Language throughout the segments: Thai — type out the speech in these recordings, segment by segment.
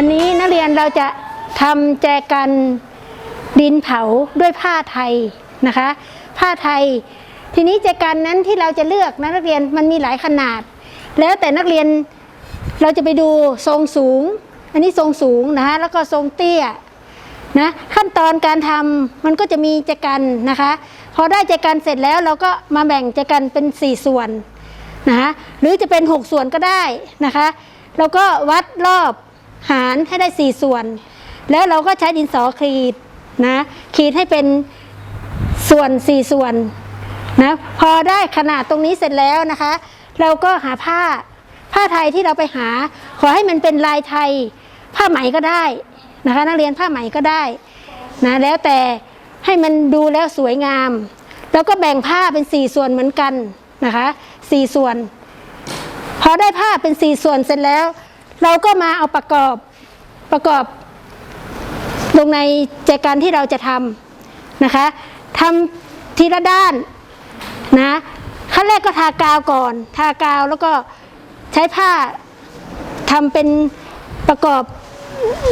วันนี้นักเรียนเราจะทำแจกันดินเผาด้วยผ้าไทยนะคะ ผ้าไทย ทีนี้แจกันนั้นที่เราจะเลือกนักเรียนมันมีหลายขนาด แล้วแต่นักเรียนเราจะไปดูทรงสูง อันนี้ทรงสูงนะคะแล้วก็ทรงเตี้ยนะขั้นตอนการทำมันก็จะมีแจกันนะคะพอได้แจกันเสร็จแล้วเราก็มาแบ่งแจกันเป็น 4 ส่วนนะคะหรือจะเป็น 6 ส่วนก็ได้นะคะแล้วก็วัดรอบ หารให้ได้ 4 ส่วน แล้วเราก็ใช้ดินสอขีดนะขีดให้เป็นส่วน 4 ส่วนนะพอได้ขนาดตรงนี้เสร็จแล้วนะคะ เราก็หาผ้าผ้าไทยที่เราไปหา ขอให้มันเป็นลายไทย ผ้าไหมก็ได้นะคะ นักเรียนผ้าไหมก็ได้นะแล้วแต่ให้มันดูแล้วสวยงาม แล้วก็แบ่งผ้าเป็น 4 ส่วนเหมือนกันนะคะ4ส่วน พอได้ผ้าเป็นสี่ส่วนเสร็จแล้ว เราก็มาเอาประกอบประกอบ ลงในแจกันที่เราจะทำนะคะทำทีละด้านนะขั้นแรกก็ทากาวก่อน ทากาวแล้วก็ใช้ผ้าทำเป็นประกอบ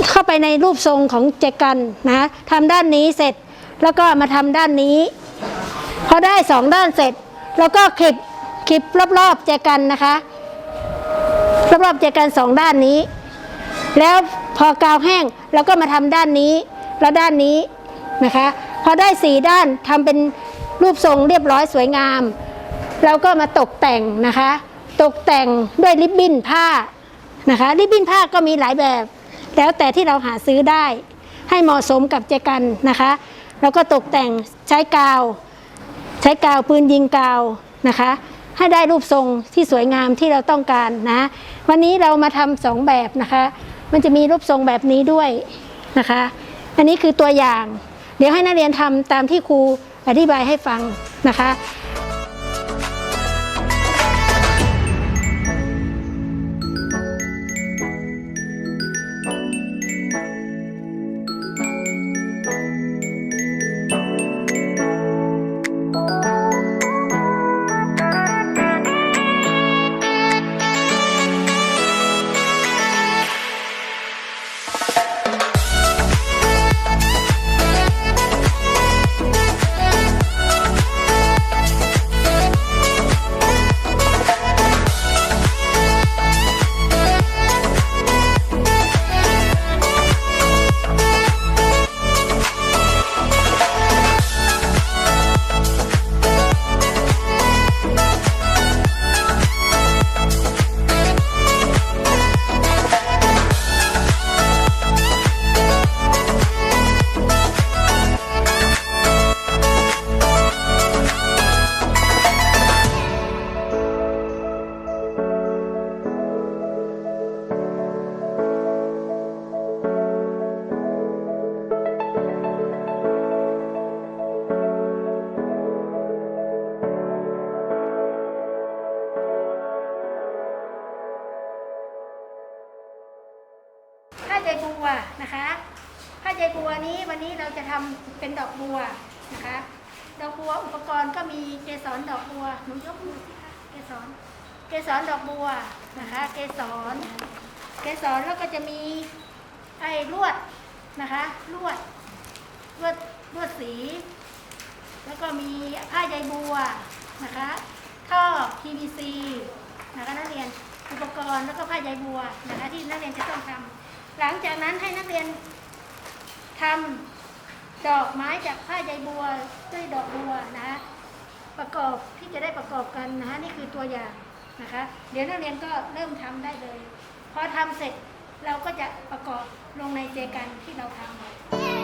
เข้าไปในรูปทรงของแจกันนะทำด้านนี้เสร็จแล้วก็มาทำด้านนี้พอได้สองด้านเสร็จ แล้วก็คลิปคลิปรอบๆแจกันนะคะ รอบๆแจกันสองด้านนี้ แล้วพอกาวแห้งเราก็มาทำด้านนี้แล้วด้านนี้นะคะ พอได้สี่ด้านทำเป็นรูปทรงเรียบร้อยสวยงาม เราก็มาตกแต่งนะคะ ตกแต่งด้วยริบบิ้นผ้านะคะริบบิ้นผ้าก็มีหลายแบบ แล้วแต่ที่เราหาซื้อได้ ให้เหมาะสมกับแจกันนะคะแล้วก็ตกแต่งใช้กาว ใช้กาวปืนยิงกาวนะคะ ให้ได้รูปทรงที่สวยงามที่เราต้องการนะ วันนี้เรามาทำสองแบบนะคะ มันจะมีรูปทรงแบบนี้ด้วยนะคะ อันนี้คือตัวอย่าง เดี๋ยวให้นักเรียนทำตามที่ครูอธิบายให้ฟังนะคะ นะคะ ผ้าใจบัวนี้วันนี้เราจะทำเป็นดอกบัวนะคะ ดอกบัวอุปกรณ์ก็มีเกสรดอกบัวหนูยกมือสิคะเกสรเกสรดอกบัวนะคะ เกสรเกสรแล้วก็จะมีไอ้ลวดนะคะลวดลวดลวดสี แล้วก็มีผ้าใยบัวนะคะท่อ PVC นะคะนักเรียนอุปกรณ์แล้วก็ผ้าใยบัวนะคะที่นักเรียนจะต้องทำ หลังจากนั้นให้นักเรียนทำดอกไม้จากผ้าใยบัวด้วยดอกบัวนะประกอบที่จะได้ประกอบกันนะคะนี่คือตัวอย่างนะคะ เดี๋ยวนักเรียนก็เริ่มทำได้เลย พอทำเสร็จเราก็จะประกอบลงในเจกันที่เราทำ